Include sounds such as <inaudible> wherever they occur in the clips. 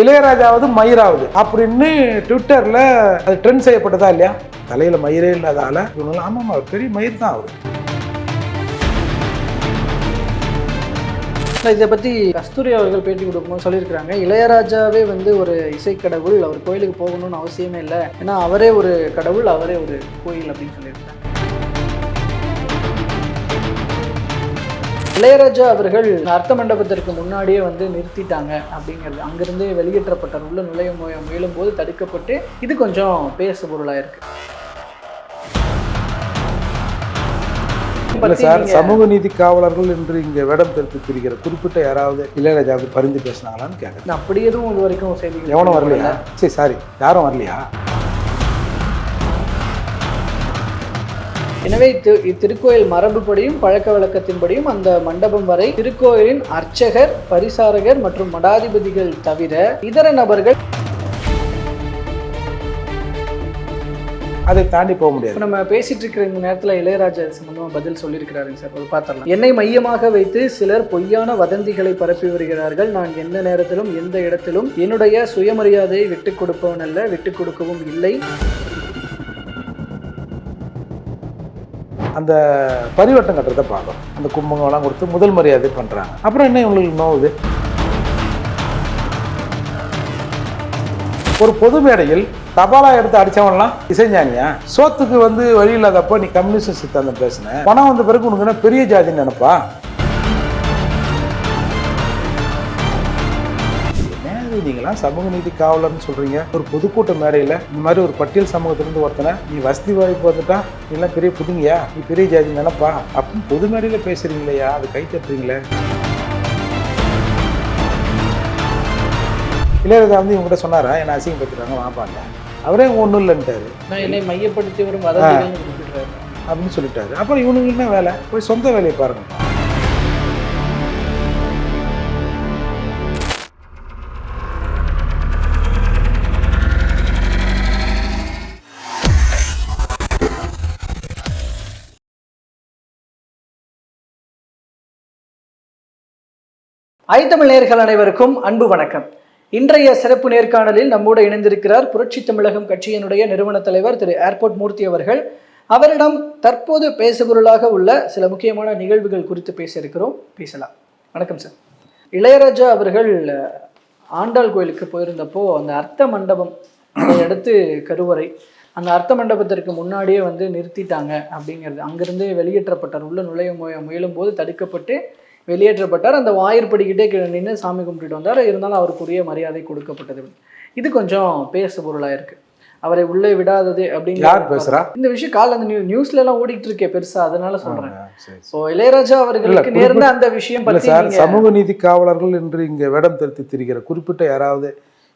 இளையராஜாவது மயிராவது அப்படின்னு ட்விட்டர்ல அது ட்ரெண்ட் செய்யப்பட்டதா இல்லையா? தலையில மயிரே இல்லாதால இவங்க பெரிய மயிர் தான் அவர். இதை பற்றி கஸ்தூரி அவர்கள் பேட்டி கொடுக்கும்போது சொல்லியிருக்கிறாங்க. இளையராஜாவே வந்து ஒரு இசைக்கடவுள் அவர் கோயிலுக்கு போகணும்னு அவசியமே இல்லை. ஏன்னா அவரே ஒரு கடவுள் அவரே ஒரு கோயில் அப்படின்னு சொல்லியிருக்காங்க இளையராஜா அவர்கள் அர்த்த மண்டபத்திற்கு முன்னாடியே வந்து நிறுத்திட்டாங்க அப்படிங்கிறது. அங்கிருந்து வெளியேற்றப்பட்டார் உள்ள நுழைய முய- முயலும் போது தடுக்கப்பட்டு இது கொஞ்சம் பேசு பொருளாக இருக்கு. சார் சமூக நீதி காவலர்கள் என்று இங்க வேடம் தெரிவித்து திரிகிற குறிப்பிட்ட யாராவது இளையராஜாவுக்கு பரிந்து பேசினாங்களான்னு கேட்குறேன் அப்படி எதுவும் இது வரைக்கும் செய்திகள் எவனும் வரலையா? சரி சாரி யாரும் வரலையா? எனவே இத்து- இத்திருக்கோயில் மரபுப்படியும் பழக்க வழக்கத்தின்படியும் அந்த மண்டபம் வரை திருக்கோயிலின் அர்ச்சகர் பரிசாரகர் மற்றும் மடாதிபதிகள் தவிர இதர நபர்கள் அதை தாண்டி போக முடியாது. நம்ம பேசிட்டு இருக்கிற இந்த நேரத்தில் இளையராஜா சம்பந்தமா பதில் சொல்லியிருக்கிறாருங்க சார். அது பார்த்தரலாம் என்னை மையமாக வைத்து சிலர் பொய்யான வதந்திகளை பரப்பி வருகிறார்கள். நான் எந்த நேரத்திலும் எந்த இடத்திலும் என்னுடைய சுயமரியாதையை விட்டுக் கொடுப்பவன் அல்ல விட்டுக் கொடுக்கவும் இல்லை. அந்த பரிவட்டம் கட்டுறதை பார்க்கணும். அந்த கும்பங்கள்லாம் கொடுத்து முதல் மரியாதை பண்றாங்க. அப்புறம் என்ன இவங்களுக்கு நோவுது ஒரு பொது மேடையில் தபாலா எடுத்து அடிச்சவன்லாம் இசைஞானியா? சோத்துக்கு வந்து வழி இல்லாதப்ப நீ கம்யூனிஸ்ட் சித்தாந்தம் பேசின. பணம் வந்த பிறகு உனக்கு என்ன பெரிய ஜாதின்னு நினைப்பா? என்னது நீங்களாம் சமூக நீதி காவலர்னு சொல்றீங்க. ஒரு பொதுக்கூட்ட மேடையில் இந்த மாதிரி ஒரு பட்டியல் சமூகத்திலிருந்து ஒருத்தனை நீ வசதி வாய்ப்பு வந்துட்டா நீ எல்லாம் பெரிய புதுங்கயா? நீ பெரிய ஜாதி நினைப்பா? அப்படின்னு பொது மேடையில் பேசுறீங்களேயா? அது கை தட்டுறீங்களே? இளையராஜா வந்து இவங்ககிட்ட சொன்னாரா? என்ன அசிங்கப்படுத்துறாங்க வாப்பாங்க அவரே ஒன்றும் இல்லைன்ட்டாரு. நான் என்னை மையப்படுத்தி வரும் அப்படின்னு சொல்லிட்டாரு. அப்புறம் இவனுங்களுக்கு என்ன வேலை? போய் சொந்த வேலையை பாருங்க ஐத்தமிழ் நேர்கள் அனைவருக்கும் அன்பு வணக்கம். இன்றைய சிறப்பு நேர்காணலில் நம்மோடு இணைந்திருக்கிறார் புரட்சி தமிழகம் கட்சியினுடைய நிறுவன தலைவர் திரு ஏர்போர்ட் மூர்த்தி அவர்கள். அவரிடம் தற்போது பேசுபொருளாக உள்ள சில முக்கியமான நிகழ்வுகள் குறித்து பேச இருக்கிறோம் பேசலாம். வணக்கம் சார். இளையராஜா அவர்கள் ஆண்டாள் கோயிலுக்கு போயிருந்தப்போ அந்த அர்த்த மண்டபம் அடுத்து கருவறை அந்த அர்த்த மண்டபத்திற்கு முன்னாடியே வந்து நிறுத்திட்டாங்க அப்படிங்கிறது. அங்கிருந்து வெளியேற்றப்பட்டார். உள்ள நுழைய முயலும் போது தடுக்கப்பட்டு வெளியேற்றப்பட்டார். அந்த வாயிற்படிக்கிட்டே கீழே நின்று சாமி கும்பிட்டுட்டு வந்தார். இருந்தாலும் அவருக்குரிய மரியாதை கொடுக்கப்பட்டது. இது கொஞ்சம் பேசு பொருளாக இருக்கு. அவரை உள்ளே விடாதது அப்படிங்கிற யார் பேசுறா? இந்த விஷயம் காலைல அந்த நியூ நியூஸ்ல எல்லாம் ஓடிட்டு இருக்கே பெருசா. அதனால சொல்றேன். இப்போ இளையராஜா அவர்களுக்கு நேர்ந்த அந்த விஷயம் சார் சமூக நீதி காவலர்கள் என்று இங்க வேடம் தெரிவித்து திரிகிற குறிப்பிட்ட யாராவது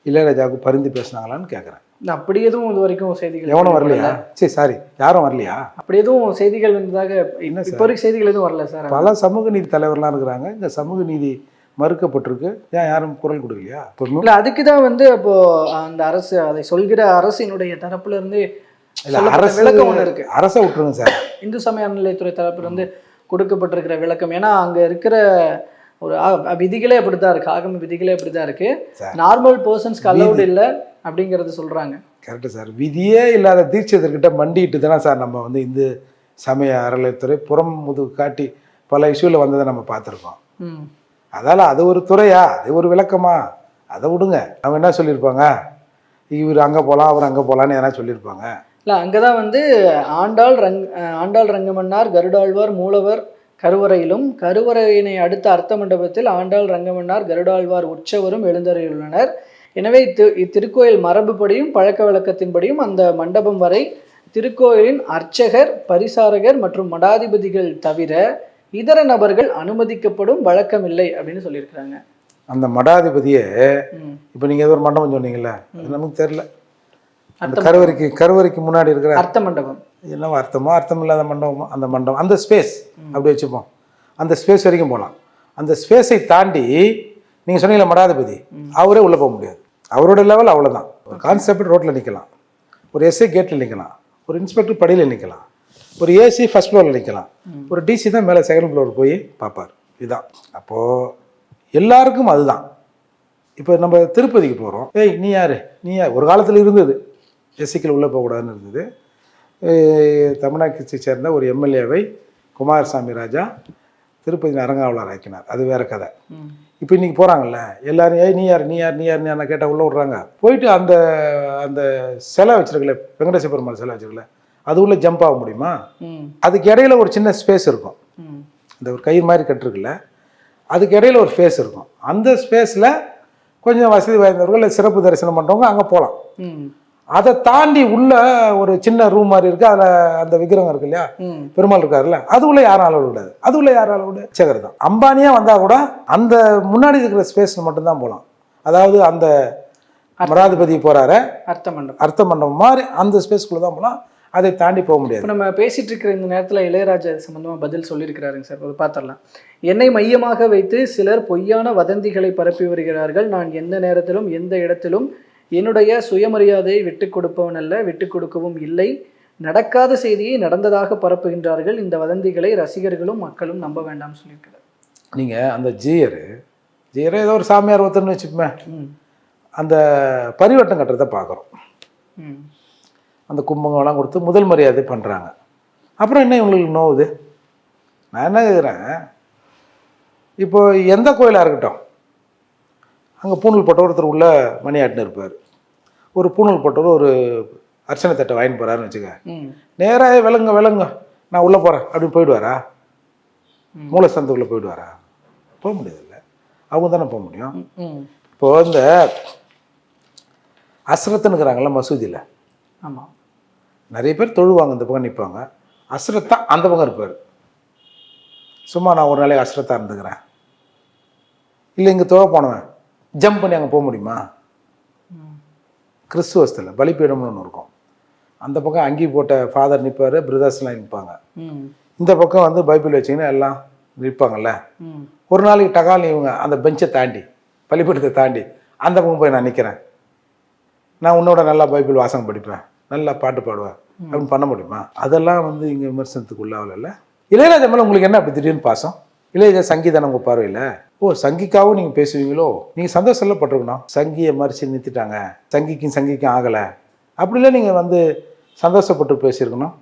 இளையராஜாவுக்கு பரிந்து பேசினாங்களான்னு கேட்குறேன் அப்படி எதுவும் இது வரைக்கும் செய்திகள் எவனும் வரலையா? சரி சாரி. யாரும் வரலையா? அப்படி எதுவும் செய்திகள் வந்ததாக என்ன இப்போ வரைக்கும் செய்திகள் எதுவும் வரல சார். பல சமூக நீதி தலைவர்லாம் இருக்கிறாங்க. இந்த சமூக நீதி மறுக்கப்பட்டிருக்கு. ஏன் யாரும் குரல் கொடுக்கலையா? இல்ல அதுக்கு தான் வந்து அப்போ அந்த அரசு அதை சொல்கிற அரசினுடைய தரப்புல இருந்து அரசு விளக்கம் ஒண்ணு இருக்கு. அரசை விட்டுருங்க சார். இந்து சமய அறநிலையத்துறை தரப்புல இருந்து கொடுக்கப்பட்டிருக்கிற விளக்கம். ஏன்னா அங்க இருக்கிற ஒரு விதிகளே அப்படித்தான் இருக்கு. ஆகம விதிகளே அப்படித்தான் இருக்கு. நார்மல் பர்சன்ஸ்க்கு அலௌட் இல்ல. அப்படிங்கறது சொல்றாங்க. Correct sir. விதியே இல்லாத தீட்சிதர்கிட்ட மண்டிட்டு தானே சார் நம்ம வந்து இந்து சமய அறநிலையத்துறை புறம் முதுகு காட்டி பல இஷ்யூவில் வந்ததை நம்ம பார்த்துருக்கோம். ம். அதால அது ஒரு துறையா? அது ஒரு விளக்கமா? அதை விடுங்க. அவங்க என்ன சொல்லியிருப்பாங்க? இவர் அங்கே போகலாம் அவர் அங்கே போகலான்னு எதனா சொல்லியிருப்பாங்க? இல்ல அங்கதான் வந்து ஆண்டாள் ரங் ஆண்டாள் ரங்கமன்னார் கருடாழ்வார் மூலவர் கருவறையிலும் கருவறையினை அடுத்த அர்த்த மண்டபத்தில் ஆண்டாள் ரங்கமன்னார் கருடாழ்வார் உற்சவரும் எழுந்தருளியுள்ளனர். எனவே இத்து இத்திருக்கோயில் மரபுப்படியும் பழக்க வழக்கத்தின்படியும் அந்த மண்டபம் வரை திருக்கோயிலின் அர்ச்சகர் பரிசாரகர் மற்றும் மடாதிபதிகள் தவிர இதர நபர்கள் அனுமதிக்கப்படும் வழக்கம் இல்லை அப்படின்னு சொல்லியிருக்கிறாங்க. அந்த மடாதிபதியே. இப்போ நீங்கள் ஏதோ ஒரு மண்டபம் சொன்னீங்கல்ல அது நமக்கு தெரில அந்த கருவறைக்கு கருவறைக்கு முன்னாடி இருக்கிற அர்த்த மண்டபம். என்ன அர்த்தமோ அர்த்தம் இல்லாத மண்டபமோ அந்த மண்டபம் அந்த ஸ்பேஸ் அப்படி வச்சுப்போம். அந்த ஸ்பேஸ் வரைக்கும் போகலாம் அந்த ஸ்பேஸை தாண்டி நீங்கள் சொன்னீங்களா மடாதிபதி அவரே உள்ளே போக முடியாது. அவரோட லெவல் அவ்வளோதான் ஒரு கான்ஸ்டபிள் ரோட்டில் நிற்கலாம் ஒரு எஸ்ஐ கேட்டில் நிற்கலாம் ஒரு இன்ஸ்பெக்டர் படியில் நிற்கலாம் ஒரு ஏசி ஃபர்ஸ்ட் ஃப்ளோரில் நிற்கலாம் ஒரு டிசி தான் மேலே செகண்ட் ஃப்ளோர் போய் பார்ப்பார். இதுதான். அப்போது எல்லாருக்கும் அதுதான். இப்போ நம்ம திருப்பதிக்கு போகிறோம் ஏய் நீ யார்? நீ யார்? ஒரு காலத்தில் இருந்தது. எஸ்சிக்கில் உள்ளே போகக்கூடாதுன்னு இருந்தது. தமிழ்நாட்டை சேர்ந்த ஒரு எம்எல்ஏவை குமாரசாமி ராஜா திருப்பதி அரங்காவலர் ஆக்கினார். அது வேற கதை. இப்போ இன்னைக்கு போகிறாங்கல்ல எல்லாரும் ஏய் நீ யார்? நீ யார்? நீ யார்? நீ யார் கேட்டால் உள்ளே விட்றாங்க. போயிட்டு அந்த அந்த சிலை வச்சிருக்கல வெங்கடேச பெருமாள் சிலை வச்சிருக்கல அது உள்ள ஜம்ப் ஆக முடியுமா. அதுக்கு இடையில ஒரு சின்ன ஸ்பேஸ் இருக்கும். இந்த ஒரு கயிறு மாதிரி கட்டிருக்குல்ல அதுக்கு இடையில ஒரு ஸ்பேஸ் இருக்கும். அந்த ஸ்பேஸில் கொஞ்சம் வசதி வாய்ந்தவர்கள் சிறப்பு தரிசனம் பண்ணுறவங்க அங்கே போகலாம். அதை தாண்டி உள்ள ஒரு சின்ன ரூம் மாதிரி இருக்குது அதில் அந்த விக்கிரகம் இருக்கு இல்லையா. பெருமாள் இருக்காருல்ல. அது உள்ள யாரும் அளவு விடாது அது உள்ள யாரும் அளவு விடாது சேகர் தான். அம்பானியா வந்தால் கூட அந்த முன்னாடி இருக்கிற ஸ்பேஸ் மட்டும்தான் போகலாம் அதாவது அந்த மராதிபதி போறாரு. அர்த்த மண்டபம். அர்த்த மண்டபம் மாதிரி அந்த ஸ்பேஸ்க்குள்ளே தான் போகலாம் அதை தாண்டி போக முடியாது. நம்ம பேசிட்டு இருக்கிற இந்த நேரத்துல இளையராஜா இது சம்பந்தமா பதில் சொல்லியிருக்கிறாருங்க சார். அது பார்த்துடலாம். என்னை மையமாக வைத்து சிலர் பொய்யான வதந்திகளை பரப்பி வருகிறார்கள். நான் எந்த நேரத்திலும் எந்த இடத்திலும் என்னுடைய சுயமரியாதையை விட்டுக் கொடுப்பவன் அல்ல விட்டுக் கொடுக்கவும் இல்லை. நடக்காத செய்தியை நடந்ததாக பரப்புகின்றார்கள். இந்த வதந்திகளை ரசிகர்களும் மக்களும் நம்ப வேண்டாம்னு சொல்லியிருக்கிறார். நீங்கள் அந்த ஜீயர் ஜீயர் ஏதோ ஒரு சாமியார் ஒருத்தர்னு வச்சுப்போமே அந்த பரிவட்டம் கட்டுறதை பார்க்குறோம். அந்த கும்பங்கள்லாம் கொடுத்து முதல் மரியாதை பண்ணுறாங்க அப்புறம் என்ன இவங்களுக்கு நோவுது? நான் என்ன கேட்குறேன் இப்போ எந்த கோயிலாக இருக்கட்டும். அங்கே பூணூல் போட்ட ஒருத்தர் உள்ள மணியாட்டின்னு இருப்பார். ஒரு பூணூல் போட்டவர் ஒரு அர்ச்சனை தட்டை வாங்கிட்டு போகிறாருன்னு வச்சுக்க. நேராக விலங்க விலங்க நான் உள்ளே போகிறேன் அப்படின்னு போயிடுவாரா? ம். மூலஸ்தானத்துக்குள்ளே போயிடுவாரா? போக முடியாதுல்ல. அவங்க தானே போக முடியும். இப்போ இந்த அஸ்ரத்துன்னுக்குறாங்கல்ல மசூதியில். ஆமாம் நிறைய பேர் தொழுவாங்க இந்த பக்கம் நிற்பாங்க அஸ்ரத்தா அந்த பக்கம் இருப்பார். சும்மா நான் ஒரு நாளைக்கு அஸ்ரத்தா இருந்துக்கிறேன். இல்லை இங்கே தொழ போனவன். ஜம்ப் பண்ணி அங்கே போக முடியுமா? கிறிஸ்துவஸ்தில் பலிப்பீடம்னு ஒன்று இருக்கும். அந்த பக்கம் அங்கி போட்ட ஃபாதர் நிற்பார் பிரதர்ஸ்லாம் நிற்பாங்க இந்த பக்கம் வந்து பைபிள் வச்சிங்கன்னா எல்லாம் நிற்பாங்கல்ல ஒரு நாளைக்கு டகால் இவங்க அந்த பெஞ்சை தாண்டி பள்ளிக்கூடத்தை தாண்டி அந்த பக்கம் போய் நான் நிற்கிறேன் நான் உன்னோட நல்லா பைபிள் வாசகம் படிப்பேன் நல்லா பாட்டு பாடுவேன். அப்படின்னு பண்ண முடியுமா? அதெல்லாம் வந்து இங்கே விமர்சனத்துக்கு உள்ளாகல இளையராஜா மேலே உங்களுக்கு என்ன அப்படி திடீர்னு பாசம்? இல்லை இதை சங்கீதம் உங்கள் பார்வையில்? ஓ சங்கிக்காவும் நீங்கள் பேசுவீங்களோ? நீங்கள் சந்தோஷம்ல பட்டிருக்கணும் சங்கியை மறிச்சு நிறுத்திட்டாங்க. சங்கிக்கும் சங்கிக்கும் ஆகலை. அப்படிலாம் நீங்கள் வந்து சந்தோஷப்பட்டு பேசியிருக்கணும்.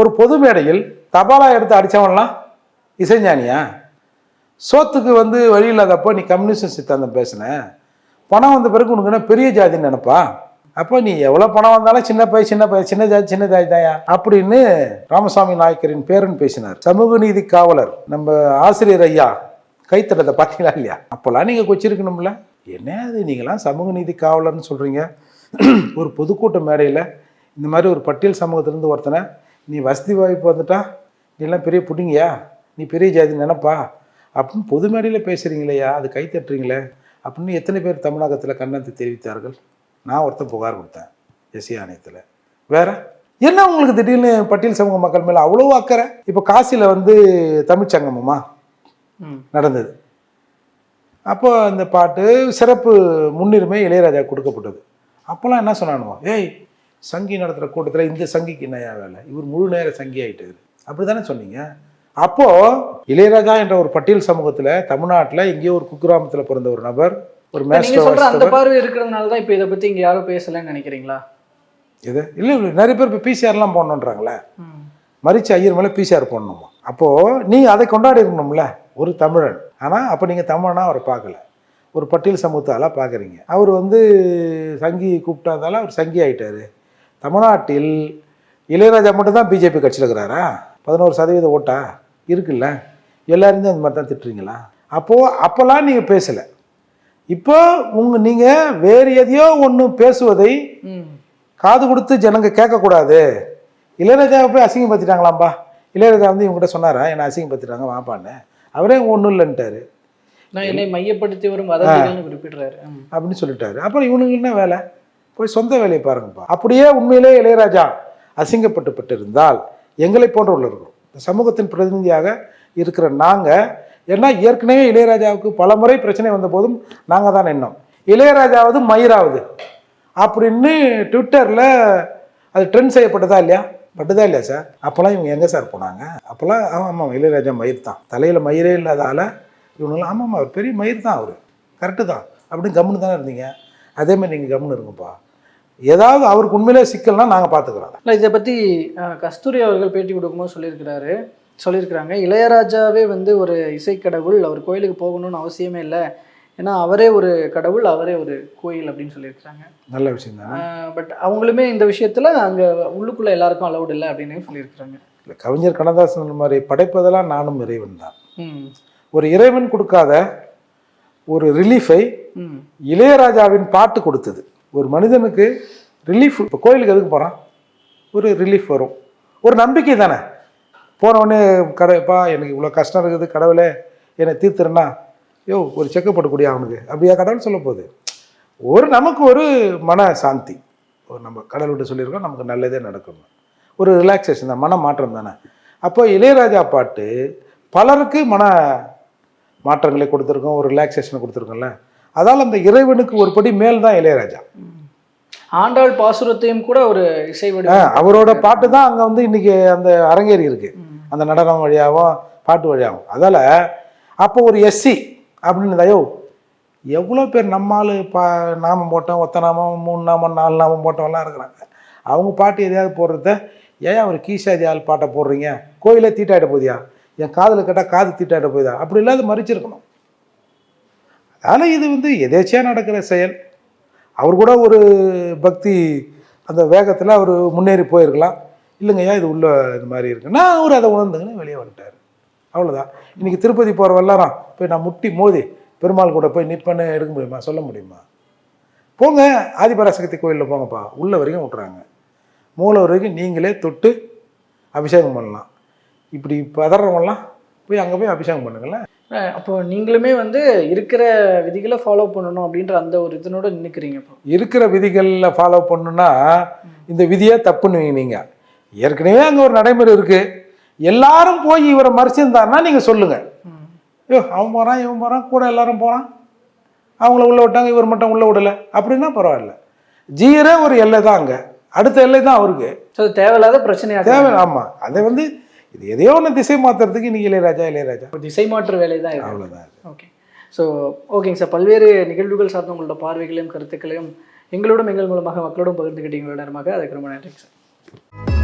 ஒரு பொது மேடையில் தபாலா எடுத்து அடித்தவன்லாம் இசைஞானியா? சோத்துக்கு வந்து வழி இல்லாதப்போ நீ கம்யூனிஸ்ட் சித்தாந்தம் பேசின. பணம் வந்த பிறகு உனக்கு என்ன பெரிய ஜாதின்னு நினப்பா? அப்போ நீ எவ்வளோ பணம் வந்தாலும் சின்ன பை சின்ன பை சின்ன ஜாதி சின்ன ஜாதி தாயா அப்படின்னு ராமசாமி நாயக்கரின் பேரன் பேசினார். சமூக நீதி காவலர் நம்ம ஆசிரியர் ஐயா கைத்தட்டத்தை பார்த்தீங்களா இல்லையா? அப்போல்லாம் நீங்கள் கொச்சிருக்கணும்ல. என்ன அது நீங்களாம் சமூக நீதி காவலர்னு சொல்கிறீங்க <clears throat> ஒரு பொதுக்கூட்ட மேடையில் இந்த மாதிரி ஒரு பட்டியல் சமூகத்திலேருந்து ஒருத்தனை நீ வசதி வாய்ப்பு வந்துட்டா நீ எல்லாம் பெரிய புட்டிங்கயா நீ பெரிய ஜாதி நினப்பா? அப்படின்னு பொது மேடையில் பேசுகிறீங்களேயா அது கை தட்டுறீங்களே? அப்படின்னு எத்தனை பேர் தமிழகத்தில் கண்டனத்தை தெரிவித்தார்கள்? நான் ஒருத்தன் புகார் கொடுத்தேன் எஸ்சி ஆணையத்தில் வேற? என்ன உங்களுக்கு திடீர்னு பட்டியல் சமூக மக்கள் மேலே அவ்வளோ அக்கறை? இப்போ காசியில் வந்து தமிழ்ச் சங்கமமா? ம். நடந்தது. அப்போ இந்த பாட்டு சிறப்பு முன்னுரிமை இளையராஜா கொடுக்கப்பட்டது. அப்போல்லாம் என்ன சொன்னானுவோ? ஏய் சங்கி நடத்துகிற கூட்டத்தில் இந்த சங்கிக்கு என்னையா வேலை? இவர் முழு நேர சங்கி ஆயிட்டாரு. அப்படி தானே சொன்னீங்க? அப்போ இளையராஜா என்ற ஒரு பட்டியல் சமூகத்தில் தமிழ்நாட்டில் எங்கேயோ ஒரு குக்கிராமத்தில் பிறந்த ஒரு நபர் ஒரு நீங்க சொல்ற அந்த பார்வை இருக்கிறதுனால தான் இப்போ இதை பத்தி இங்க யாரும் பேசலன்னு நினைக்கிறீங்களா? இது? இல்லை இல்லை. நிறைய பேர் இப்போ பிசிஆர்லாம் போடணுன்றாங்களே மறிச்ச ஐயர் மேலே பிசிஆர் போடணுமா? அப்போது நீங்கள் அதை கொண்டாடி இருக்கணும்ல ஒரு தமிழன். ஆனால் அப்போ நீங்கள் தமிழனா அவரை பார்க்கல. ஒரு பட்டியல் சமூகத்தால பார்க்குறீங்க. அவர் வந்து சங்கி கூப்பிட்டாதால அவர் சங்கி ஆயிட்டாரு. தமிழ்நாட்டில் இளையராஜா மட்டும் தான் பிஜேபி கட்சியில் இருக்கிறாரா? பதினோரு சதவீத ஓட்டா இருக்குல்ல? எல்லாரும் அந்த மாதிரி தான் திட்டுறீங்களா? அப்போது அப்போல்லாம் நீங்கள் பேசலை. இப்போ உங்கள் நீங்கள் வேறு எதையோ ஒன்று பேசுவதை காது கொடுத்து ஜனங்க கேட்கக்கூடாது. இளையராஜாவை போய் அசிங்கப்படுத்திட்டாங்களாம்பா? இளையராஜா வந்து இவங்ககிட்ட சொன்னாரா? என்னை அசிங்கப்படுத்திட்டாங்க வாப்பான்னு. அவரே ஒன்றும் இல்லைன்ட்டாரு. நான் என்னை மையப்படுத்தி வரும் குறிப்பிடுறாரு. அப்படின்னு சொல்லிட்டாரு. அப்புறம் இவனுக்கு என்ன வேலை? போய் சொந்த வேலையை பாருங்கப்பா. அப்படியே உண்மையிலே இளையராஜா அசிங்கப்பட்டு இருந்தால் எங்களை போன்றவர்கள் இந்த சமூகத்தின் பிரதிநிதியாக இருக்கிற நாங்கள் ஏன்னா ஏற்கனவே இளையராஜாவுக்கு பல முறை பிரச்சனை வந்த போதும் நாங்கள் தான் நின்னோம். இளையராஜாவது மயிராவது அப்படின்னு ட்விட்டரில் அது ட்ரெண்ட் செய்யப்பட்டதா இல்லையா? பட்டுதா இல்லையா சார் அப்போல்லாம் இவங்க எங்கே சார் போனாங்க? அப்போல்லாம் ஆமாம் ஆமாம் இளையராஜா மயிர் தான். தலையில் மயிரே இல்லாதால இவங்களாம் ஆமாம் அவர் பெரிய மயிர் தான் அவர். கரெக்டு தான். அப்படின்னு கம்முன்னு தானே இருந்தீங்க? அதே மாதிரி நீங்கள் கம்முன்னு இருக்கும்ப்பா ஏதாவது அவருக்கு உண்மையிலே சிக்கல்னா நாங்கள் பார்த்துக்குறோம் இல்லை இதை பற்றி கஸ்தூரி அவர்கள் பேட்டி கொடுக்கும்போது சொல்லியிருக்கிறாரு. சொல்லியிருக்கிறாங்க. இளையராஜாவே வந்து ஒரு இசைக்கடவுள் அவர் கோயிலுக்கு போகணும்னு அவசியமே இல்லை. ஏன்னா அவரே ஒரு கடவுள் அவரே ஒரு கோயில் அப்படின்னு சொல்லியிருக்கிறாங்க. நல்ல விஷயம் தானே பட் அவங்களுமே இந்த விஷயத்தில் அங்கே உள்ளுக்குள்ளே எல்லாருக்கும் அலௌட் இல்லை அப்படின்னு சொல்லியிருக்கிறாங்க. இல்லை கவிஞர் கண்ணதாசன் மாதிரி படைப்பதெல்லாம் நானும் இறைவன் தான். ஒரு இறைவன் கொடுக்காத ஒரு ரிலீஃபை இளையராஜாவின் பாட்டு கொடுத்தது. ஒரு மனிதனுக்கு ரிலீஃப் இப்போ கோயிலுக்கு எதுக்கு போகிறான் ஒரு ரிலீஃப் வரும். ஒரு நம்பிக்கை தானே? போனவொடனே கடவுப்பா எனக்கு இவ்வளோ கஷ்டம் இருக்குது கடவுளே என்னை தீர்த்துறேன்னா யோ ஒரு செக்கப் போடக்கூடிய அவனுக்கு. அப்படியா கடவுள் சொல்ல போகுது. ஒரு நமக்கு ஒரு மன சாந்தி. ஒரு நம்ம கடவுள்கிட்ட சொல்லியிருக்கோம் நமக்கு நல்லதே நடக்கணும். ஒரு ரிலாக்ஸேஷன் தான் மன மாற்றம் தானே. அப்போ இளையராஜா பாட்டு பலருக்கு மன மாற்றங்களை கொடுத்துருக்கோம் ஒரு ரிலாக்ஸேஷனை கொடுத்துருக்கோம்ல. அதால் அந்த இறைவனுக்கு ஒரு படி மேல் தான் இளையராஜா. ஆண்டாள் பாசுரத்தையும் கூட ஒரு இசை அவரோட பாட்டு தான் அங்கே வந்து இன்னைக்கு அந்த அரங்கேறி இருக்கு. அந்த நடனம் வழியாகவும் பாட்டு வழியாகவும் அதால் அப்போ ஒரு எஸ்சி அப்படின்னு தயோ எவ்வளோ பேர் நம்மால் பா நாமம் போட்டோம் ஒத்த நாமம் மூணு நாமம் நாலு நாமம் போட்டவங்களாம் இருக்கிறாங்க. அவங்க பாட்டு எதையாவது போடுறத ஏன் அவர் கீசாதி ஆள் பாட்டை போடுறீங்க. கோயிலே தீட்டாயிட போதியா என் காதில் கேட்டால் காது தீட்டாயிட போகுதா? அப்படி இல்லாத மறிச்சிருக்கணும். அதனால் இது வந்து எதேச்சியாக நடக்கிற செயல். அவர் கூட ஒரு பக்தி அந்த வேகத்தில் அவர் முன்னேறி போயிருக்கலாம். இல்லைங்கய்யா இது உள்ள இது மாதிரி இருக்குன்னா அவர் அதை உணர்ந்துங்கன்னு வெளியே வந்துட்டார். அவ்வளோதான் இன்றைக்கி திருப்பதி போகிற எல்லாரும் போய் நான் முட்டி மோதி பெருமாள் கூட போய் நிற்பேன்னு எடுக்க முடியுமா? சொல்ல முடியுமா? போங்க ஆதிபராசக்தி கோயிலில் போங்கப்பா. உள்ள வரைக்கும் விட்றாங்க மூளை வரைக்கும் நீங்களே தொட்டு அபிஷேகம் பண்ணலாம். இப்படி பதறவங்கலாம் போய் அங்கே போய் அபிஷேகம் பண்ணுங்களேன் அப்போ நீங்களுமே வந்து இருக்கிற விதிகளை ஃபாலோ பண்ணணும் அப்படின்ற அந்த ஒரு இதனோட நின்னுக்கிறீங்க இப்போ. இருக்கிற விதிகளில் ஃபாலோ பண்ணுன்னா இந்த விதியே தப்புன்னு நீங்கள் ஏற்கனவே அங்கே ஒரு நடைமுறை இருக்குது எல்லாரும் போய் இவரை மறைச்சிருந்தாருன்னா நீங்கள் சொல்லுங்கள். ஐயோ அவன் போகிறான் இவன் போகிறான் கூட எல்லாரும் போகிறான் அவங்கள உள்ளே விட்டாங்க இவர் மட்டும் உள்ளே விடலை. அப்படின்னா பரவாயில்ல. ஜீரே ஒரு எல்லை தான் அங்கே. அடுத்த எல்லை தான் அவருக்கு. ஸோ தேவையில்லாத பிரச்சனையாக தேவை ஆமாம் அதை வந்து இது எதையோ ஒன்று திசை மாற்றுறதுக்கு இன்னைக்கு இளையராஜா இளையராஜா. திசை மாற்று வேலை தான் அவ்வளோதான் ஓகே ஸோ ஓகேங்க சார் பல்வேறு நிகழ்வுகள் சார்ந்த உங்களோட பார்வைகளையும் கருத்துக்களையும் எங்களோடும் எங்கள் மூலமாக மக்களோடும் பகிர்ந்துக்கிட்டீங்களோட நேரமாக. அதுக்கு ரொம்ப நன்றிங்க சார்